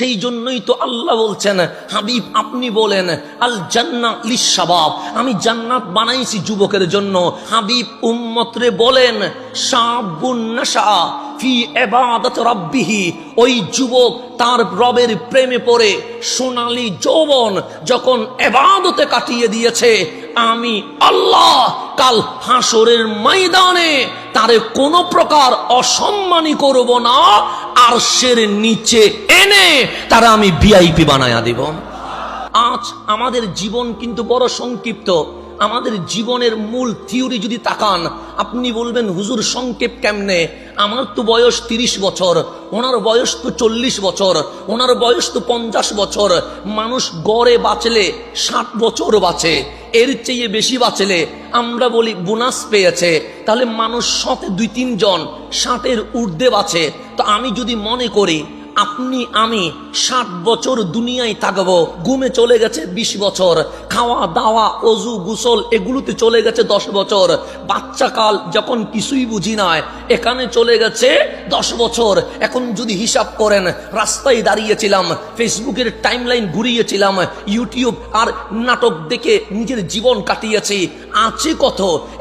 সেই জন্যই তো আল্লাহ বলছেন, হাবিব আপনি বলেন, আল জান্না লিসাবাব আমি জান্নাত বানাইছি যুবকের জন্য। হাবিব উম্মতরে বলেন সাবুন্নাসা ফি এবাদত রব্বিহি। ওই যুবক তার রবের প্রেমে পড়ে সোনালী যৌবন যখন এবাদতে কাটিয়ে দিয়েছে, আমি আল্লাহ কাল হাসরের ময়দানে তারে কোনো প্রকার অসম্মানী করব না আর সের নিচে এনে তারা আমি ভিআইপি বানায়া দিব। আজ আমাদের জীবন কিন্তু বড় সংক্ষিপ্ত। আমাদের জীবনের মূল থিওরি যদি তাকান, আপনি বলবেন, হুজুর, সংক্ষেপ কেমনে? আমার তো বয়স তিরিশ বছর, ওনার বয়স তো চল্লিশ বছর, ওনার বয়স তো পঞ্চাশ বছর। মানুষ গড়ে বাঁচলে, ষাট বছর বাঁচে, এর চেয়ে বেশি বাঁচলে, আমরা বলি বোনাস পেয়েছে। তাহলে মানুষ সতে দুই তিনজন, ষাটের ঊর্ধ্বে বাঁচে। তো আমি যদি মনে করি আপনি, আমি ষাট বছর দুনিয়ায় থাকব, ঘুমে চলে গেছে বিশ বছর, খাওয়া, দাওয়া, অজু, গুসল, এগুলোতে চলে গেছে দশ বছর। বাচ্চাকাল যখন কিছুই বুঝি নয় এখানে চলে গেছে দশ বছর। এখন যদি হিসাব করেন, রাস্তায় দাঁড়িয়েছিলাম, ফেসবুকের টাইমলাইন ঘুরিয়েছিলাম, ইউটিউব আর নাটক দেখে নিজের জীবন কাটিয়েছি, আছে কত?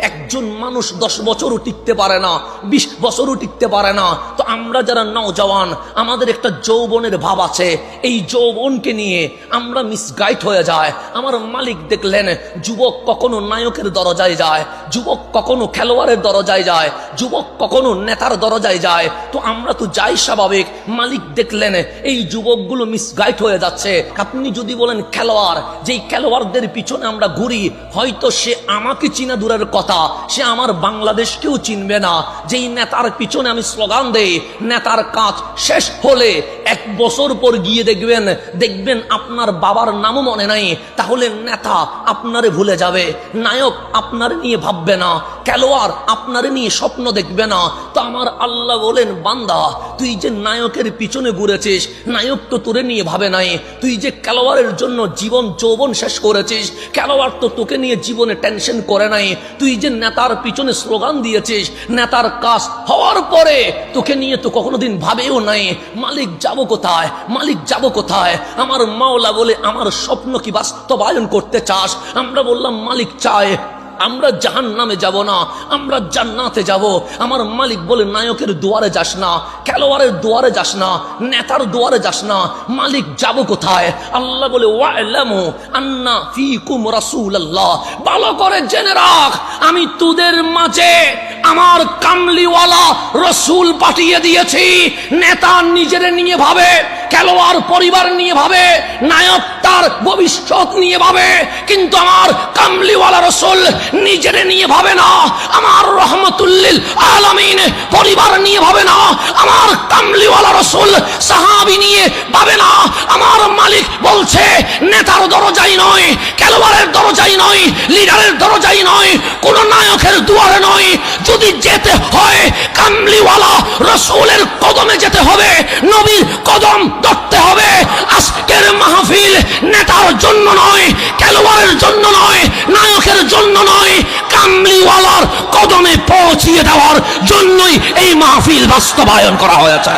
একজন মানুষ দশ বছরও টিকতে পারে না, বিশ বছরও টিকতে পারে না। তো আমরা যারা নওজওয়ান, আমাদের একটা যৌবনের ভাব আছে। এই যৌবনকে নিয়ে আমরা মিসগাইড হয়ে যায়। আমার মালিক দেখলেন, যুবক কখনো নায়কের দরজায় যায়, যুবক কখনো খেলোয়াড়ের দরজায় যায়, যুবক কখনো নেতার দরজায় যায়। তো আমরা তো যাই স্বাভাবিক, মালিক দেখলেন, এই যুবকগুলো মিসগাইড হয়ে যাচ্ছে। আপনি যদি বলেন খেলোয়াড়, যেই খেলোয়াড়দের পিছনে আমরা ঘুরি, হয়তো সে আমাকে চিনা দূরের কথা, সে আমার বাংলাদেশকেও চিনবে না। যেই নেতার পিছনে আমি স্লোগান দেই, নেতার কাজ শেষ হলে এক বছর পর গিয়ে দেখবেন দেখবেন আপনার বাবার নামও মনে নাই। তাহলে নেতা আপনারে ভুলে যাবে, নায়ক আপনার নিয়ে ভাববে না, খেলোয়াড় আপনার নিয়ে স্বপ্ন দেখবে না। তো আমার আল্লাহ বলেন বান্দা, তুই যে নায়কের পিছনে ঘুরেছিস, নায়ক তো তোরে নিয়ে ভাবে নাই। তুই যে খেলোয়াড়ের জন্য জীবন যৌবন শেষ করেছিস, খেলোয়াড় তো তোকে নিয়ে জীবনে টেনশন করে নাই। তুই যে নেতার পিছনে স্লোগান দিয়েছিস, নেতার কাজ হওয়ার পরে তোকে নিয়ে তো কখনো দিন ভাবেও নাই। মালিক যাব কোথায়? মালিক যাব কোথায়? আমার মাওলা বলে, আমার স্বপ্ন কি বাস্তবায়ন করতে চাস? আমরা বললাম, মালিক চায়। আমরা জাহান নামে যাব না, আমরা জান্নাতে যাব। আমার মালিক বলে, নায়কের দুয়ারে যাস না, খেলোয়াড়ের দুয়ারে যাস না, নেতার দুয়ারে যাস না, মালিক যাব কোথায়? আল্লাহ বলে আন্না ফিকুম রাসূলুল্লাহ। ভালো করে জেনে রাখ, আমি তোদের মাঝে আমার কামলিওয়ালা রসুল পাঠিয়ে দিয়েছি, নেতা নিজের নিয়ে ভাবে। খেলোয়াড় পরিবার নিয়ে ভাবে, নায়ক তার ভবিষ্যৎ নিয়ে ভাবে, কিন্তু আমার কামলিওয়ালা রসুল নিজের নিয়ে ভাবে না, আমার রহমতুল্লিল আলমিন পরিবার নিয়ে ভাবে না, আমার কামলিওয়ালা রসুল সাহাবি নিয়ে ভাবে না, আমার মালিক বলছে, নেতার দরজাই নয়, খেলোয়াড়ের দরজাই নয়, লিডারের দরজাই নয়, কোন নায়কের দুয়ারে নয়, যদি যেতে হয় কামলিওয়ালা রসুলের কদমে যেতে হবে, নবীর কদম ধরতে হবে। আজকের মাহফিল নেতার জন্য নয়, খেলোয়াড়ের জন্য নয়, নায়কের জন্য নয়, কামলিওয়ালার কদমে পৌঁছিয়ে দেওয়ার জন্যই এই মাহফিল বাস্তবায়ন করা হয়েছে।